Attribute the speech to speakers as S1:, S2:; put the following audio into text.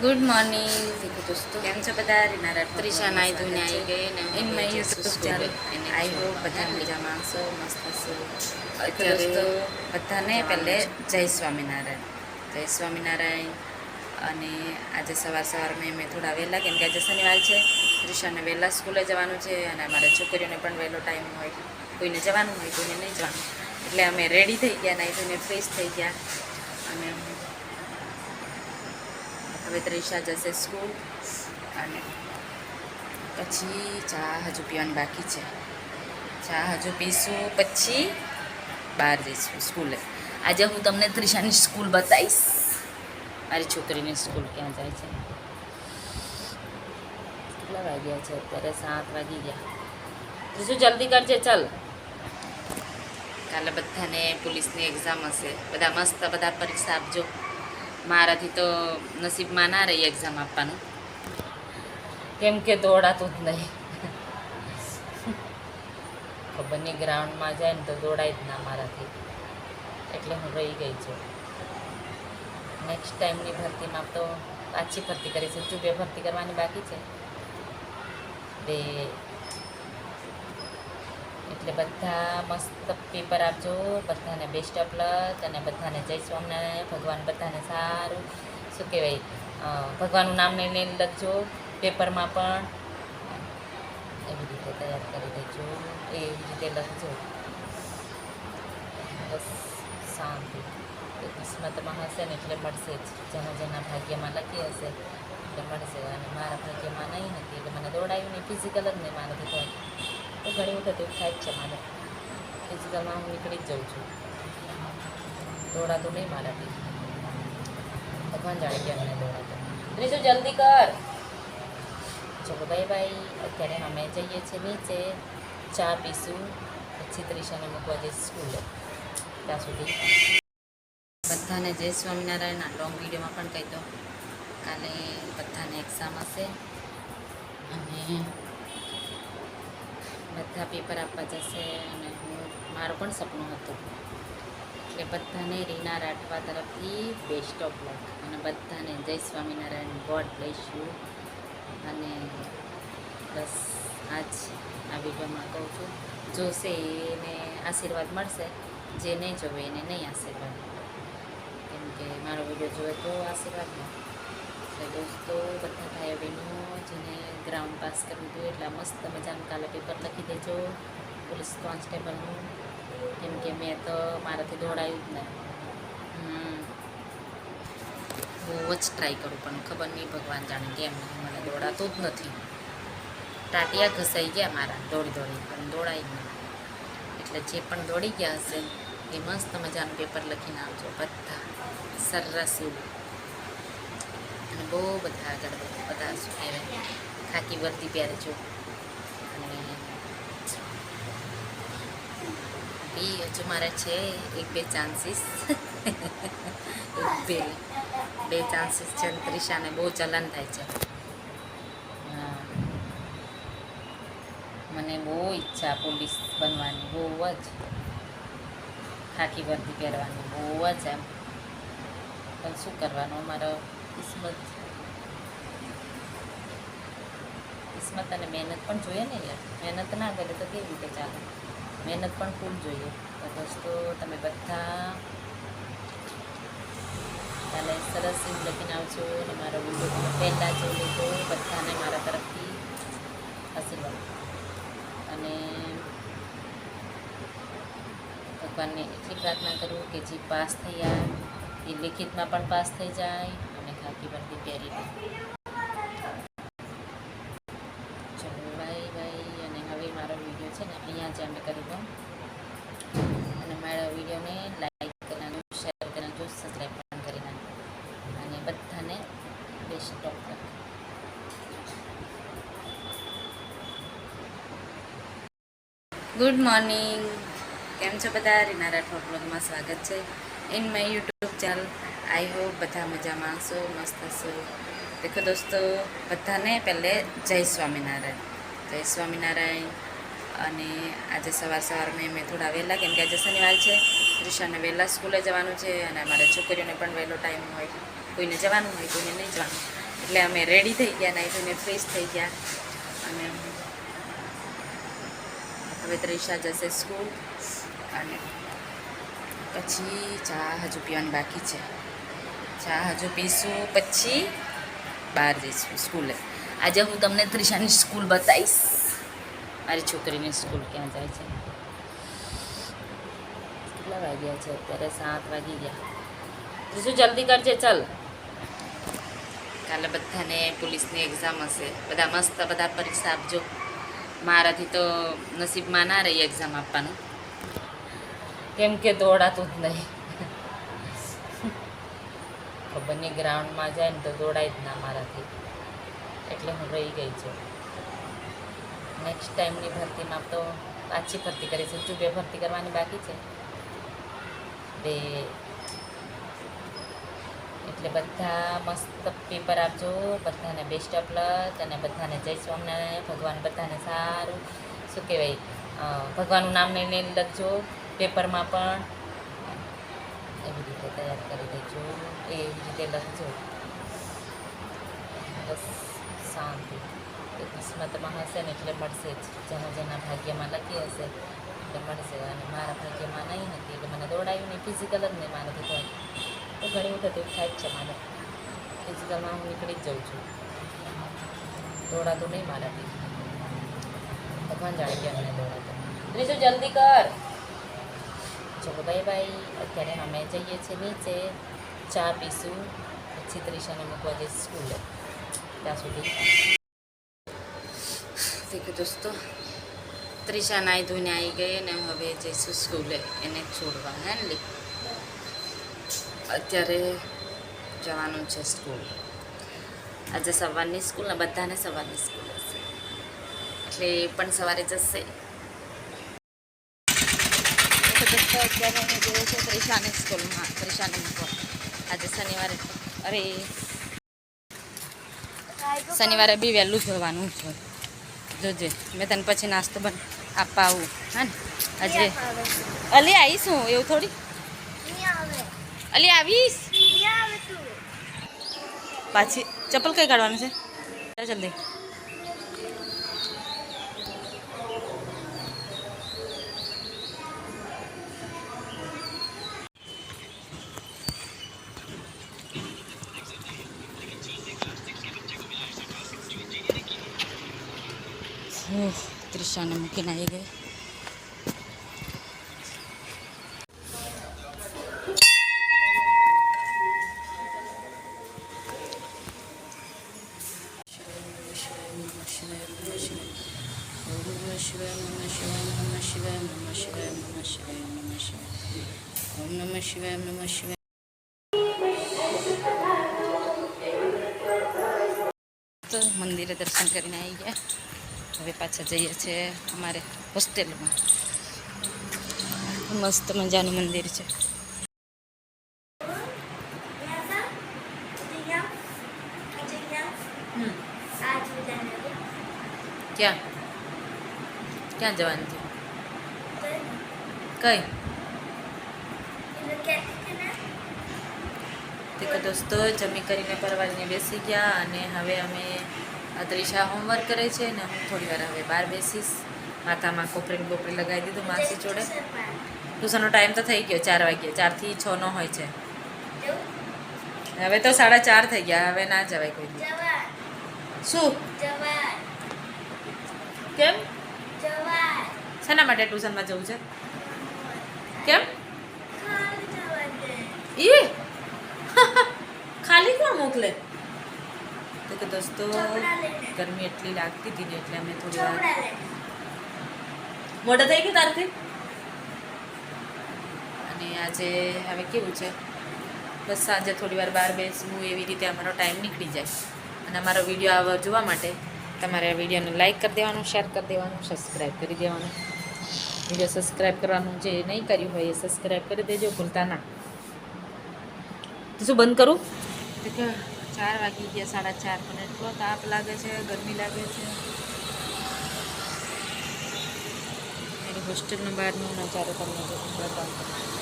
S1: Good morning
S2: દોસ્તો
S1: કેમ છો બધા? મારા
S2: ત્રિષા નાઈ ધોઈને આવી ગઈ ને
S1: in my YouTube channel I hope બધા. મજામાં હશો મસ્ત હશો. દોસ્તો બધાને પહેલે જય સ્વામિનારાયણ. જય સ્વામિનારાયણ. અને આજે સવાર સવારમાં મેં થોડા વહેલા કેમ કે આજે શનિવાર છે ત્રિશાને વહેલા સ્કૂલે જવાનું છે અને અમારા છોકરીઓને પણ વહેલો ટાઈમ હોય. કોઈને જવાનું હોય કોઈને નહીં જવાનું. એટલે અમે રેડી થઈ ગયા નાઈ ધોઈને ફ્રેશ થઈ ગયા અને હવે ત્રિષા જશે સ્કૂલ અને પછી ચા હજુ પીવાની બાકી છે. ચા હજુ પીશું, પછી બહાર જઈશું સ્કૂલે આજે હું તમને ત્રિષાની સ્કૂલ બતાવીશ. મારી છોકરીની સ્કૂલ ક્યાં જાય છે? કેટલા વાગ્યા છે? અત્યારે સાત વાગી ગયા. ત્રીજું જલ્દી કરજે, ચાલ. કાલે બધાને પોલીસની એક્ઝામ હશે. બધા મસ્ત, બધા પરીક્ષા આપજો. મારાથી તો નસીબમાં ના રહી એક્ઝામ આપવાનું. કેમ કે દોડાતું જ નહીં. ખબર નહીં ગ્રાઉન્ડમાં જાય ને તો દોડાય જ ના મારાથી. એટલે હું રહી ગઈ છું. નેક્સ્ટ ટાઈમની ભરતીમાં તો પાછી ભરતી કરી છે બે ભરતી કરવાની બાકી છે. બે એટલે બધા મસ્ત પેપર આપજો, બધાને બેસ્ટ ઓફ લક અને બધાને જય સ્વામિનારાયણ, ભગવાન બધાને સારું. શું કહેવાય? ભગવાનનું નામ લઈને લખજો પેપરમાં પણ. એવી રીતે તૈયાર કરી દેજો. એવી રીતે લખજો. બસ, શાંતિ. એ કિસ્મતમાં હશે ને એટલે મળશે જ. જેના જેના ભાગ્યમાં લખી હશે, એટલે મળશે. અને મારા ભાગ્યમાં નહીં હતી, એટલે મને દોડાયું નહીં. ફિઝિકલ જ નહીં મારાથી થાય તો ઘણી વખત એવું થાય જ છે મારે. ફિઝિકલમાં હું નીકળી જ જાઉં છું. દોડાતું નહીં મારાથી. ભગવાન જાણે કે મને દોડાતું. ત્રીજું જલ્દી કર. ચલો ભાઈ ભાઈ, અત્યારે અમે જઈએ છીએ નીચે. ચા પીશું. પછી ત્રિશાને મૂકવા જઈશ સ્કૂલે. ત્યાં સુધી. બધાને જય સ્વામિનારાયણ. લોંગ વિડીયોમાં પણ કહી દો કાલે બધાને એક્ઝામ હશે. અને બધા પેપર આપવા જશે અને હું, મારું પણ સપનું હતું એટલે બધાને રીના રાઠવા તરફથી બેસ્ટ ઓફ લક અને બધાને જય સ્વામિનારાયણ ગોડ બ્લેસ અને બસ આજ આ વિડીયોમાં કહું છું. જોશે એને આશીર્વાદ મળશે જે નહીં જોવે એને નહીં આશીર્વાદ. કેમ કે મારો વીડિયો જોવે તો આશીર્વાદ મળે. દોસ્તો, બધા ભાઈઓ બહેનો જેને ગ્રાઉન્ડ પાસ કરવું હતું એટલે મસ્ત મજાનું કાલે પેપર લખી દેજો. પોલીસ કોન્સ્ટેબલનું કેમ કે મેં તો મારાથી દોડાયું જ નહીં. બહુ જ ટ્રાય કરું, પણ ખબર નહીં ભગવાન જાણે કેમ મને દોડાતું જ નથી. ટાટિયા ઘસાઈ ગયા મારા, દોડી દોડી, પણ દોડાય નહીં. એટલે જે પણ દોડી ગયા હશે, એ મસ્ત મજાનું પેપર લખીને આવજો બધા. સરસ એવું. અને બહુ બધા આગળ બધા શું કહેવાય? ખાકી વર્દી પહેરજો અને બી હજુ મારે છે એક બે ચાન્સીસ એક બે. બે ચાન્સીસ છે ત્રિશાને બહુ ચલન થાય છે. મને બહુ ઈચ્છા પોલીસ બનવાની, બહુ જ. ખાકી વર્દી પહેરવાની, બહુ જ એમ. પણ શું કરવાનું? મારો કિસ્મત કિસ્મત અને મહેનત પણ જોઈએ ને યાર મહેનત ના કરે તો કેવી રીતે ચાલે? મહેનત પણ ફૂલ જોઈએ. તો દોસ્તો, તમે બધા કાલે સરસ એવું લખીને આવજો અને મારો વીડિયો તમે પહેલાં જોઈ લેજો. બધાને મારા તરફથી આશીર્વાદ. અને ભગવાનને એટલી પ્રાર્થના કરું કે જે પાસ થયા એ લિખિતમાં પણ પાસ થઈ જાય અને ખાકી વર્દી પહેરી ચલો બાય બાય અને હવે મારો વીડિયો છે ને અહીંયા જ અમે કરી દઉં. અને મારા વિડીયોને લાઈક કરી નાખજો શેર કરી નાખજો સબસ્ક્રાઈબ પણ કરી નાખજો. અને બધાને બેસ્ટ ડોક્ટર ગુડ મોર્નિંગ કેમ છો બધા? રીના રાઠોડ બ્લોગમાં સ્વાગત છે. In my YouTube channel I hope બધા મજામાં હશો, મસ્ત હશો. દેખો દોસ્તો, બધાને પહેલે જય સ્વામિનારાયણ. જય સ્વામિનારાયણ. અને આજે સવાર સવારમાં મેં થોડા વહેલા, કેમ કે આજે શનિવાર છે ત્રિશાને વહેલા સ્કૂલે જવાનું છે અને અમારે છોકરીઓને પણ વહેલો ટાઈમ હોય, કોઈને જવાનું હોય, કોઈને નહીં જવાનું. એટલે અમે રેડી થઈ ગયા નાઈ થઈને ફ્રેશ થઈ ગયા. અને હવે ત્રિષા જશે સ્કૂલ અને પછી ચા હજુ પીવાની બાકી છે. ચા હજુ પીશું પછી બહાર જઈશું સ્કૂલે. આજે હું તમને ત્રિષાની સ્કૂલ બતાવીશ. મારી છોકરીની સ્કૂલ ક્યાં જાય છે? કેટલા વાગ્યા છે? અત્યારે સાત વાગી ગયા. શું જલ્દી કરજે, ચલ. કાલે બધાને પોલીસની એક્ઝામ હશે. બધા મસ્ત, બધા પરીક્ષા આપજો. મારાથી તો નસીબમાં ના રહી એક્ઝામ આપવાનું. કેમ કે દોડાતું જ નહીં. ખબર નહીં ગ્રાઉન્ડમાં જાય ને તો દોડાય જ ના મારાથી. એટલે હું રહી ગઈ છું. નેક્સ્ટ ટાઈમની ભરતીમાં તો પાછી ભરતી કરીશું હજુ બે ભરતી કરવાની બાકી છે. બે. એટલે બધા મસ્ત પેપર આપજો. બધાને બેસ્ટ ઓફ લક અને બધાને જય સ્વામિનારાયણ. ભગવાન બધાને સારું. શું કહેવાય? ભગવાનનું નામ લઈને લખજો પેપરમાં પણ. એવી રીતે તૈયાર કરી દેજો. એવી રીતે લખજો. બસ, શાંતિ. એ કિસ્મતમાં હશે ને એટલે મળશે જ. જેના જેના ભાગ્યમાં લખી હશે, એટલે મળશે. અને મારા ભાગ્યમાં નહીં હતી એટલે મને દોડાયું નહીં. ફિઝિકલ જ નહીં મારાથી થાય તો ઘણી વખત એવું થાય જ છે મારે. ફિઝિકલમાં હું નીકળી જ જાઉં છું. દોડાતું નહીં મારાથી. ભગવાન જાણે કેમ નહીં દોડાતું. ત્રીજું, જલ્દી કર. ચલો ભાઈ ભાઈ અત્યારે અમે જઈએ છીએ નીચે. ચા પીશું. પછી ત્રિશાને મૂકવા જઈશ સ્કૂલે. ત્યાં સુધી. દેખો દોસ્તો, ત્રીજા નાઈ ધોઈને આવી ગઈ ને હવે જઈશું સ્કૂલે એને છોડવા, હે ને અત્યારે જવાનું છે સ્કૂલ. આજે સવારની સ્કૂલ ને બધાને સવારની સ્કૂલ હશે. એટલે એ પણ સવારે જશે. દોસ્તો, અત્યારે અમે જઈએ છીએ ત્રિશાની સ્કૂલમાં ત્રિશાની આજે શનિવારે, અરે, શનિવારે બી વહેલું જવાનું છે. જોજે. મેં તને પછી નાસ્તો બન આપવા આવું. હા ને? આજે અલી આવીશ? હું એવું થોડી? અલી આવીશ? પાછી ચપ્પલ કઈ કાઢવાનું છે? જલ્દી. ઓહ, ત્રિશાને મૂકીને આવી ગઈ. ઓમ નમઃ શિવાય નમઃ શિવાય મંદિરે દર્શન કરીને આવી ગયા. હવે પાછા જઈએ છીએ અમારે હોસ્ટેલમાં. મસ્ત મજાનું મંદિર છે. ક્યાં? ક્યાં જવાનું છે? કઈ? તે દોસ્તો જમી કરીને પરવારીને બેસી ગયા અને હવે અમે ત્રિષા હોમવર્ક કરે છે ને હું થોડી વાર હવે બહાર બેસીશ. માથામાં કોપરી બોપરી લગાવી દીધું માસી જોડે. ટ્યુશનનો ટાઈમ તો થઈ ગયો, ચાર વાગ્યે. ચારથી છનો હોય છે. હવે તો સાડા ચાર થઈ ગયા, હવે ના જવાય કોઈ શું? કેમ? શેના માટે ટ્યુશનમાં જવું છે? કેમ? એ ખાલી કોણ મોકલે? તો કે દોસ્તો ગરમી એટલી લાગતી હતી ને એટલે અમે થોડી વાર મોટા થઈ ગયું તારથી? અને આજે હવે કેવું છે? બસ સાંજે થોડી વાર બહાર બેસવું એવી રીતે અમારો ટાઈમ નીકળી જાય. અને અમારો વીડિયો આવા જોવા માટે તમારે આ વિડીયોને લાઇક કરી દેવાનું શેર કરી દેવાનું સબસ્ક્રાઈબ કરી દેવાનું. વીડિયો સબસ્ક્રાઈબ કરવાનું જે નહીં કર્યું હોય એ સબસ્ક્રાઈબ કરી દેજો ભૂલતા ના. તો શું બંધ કરું? કે ચાર વાગી ગયા, સાડા ચાર પણ એટલો તાપ લાગે છે, ગરમી લાગે છે. એટલે હોસ્ટેલનો બહારનો નજારો તમને બતાવું.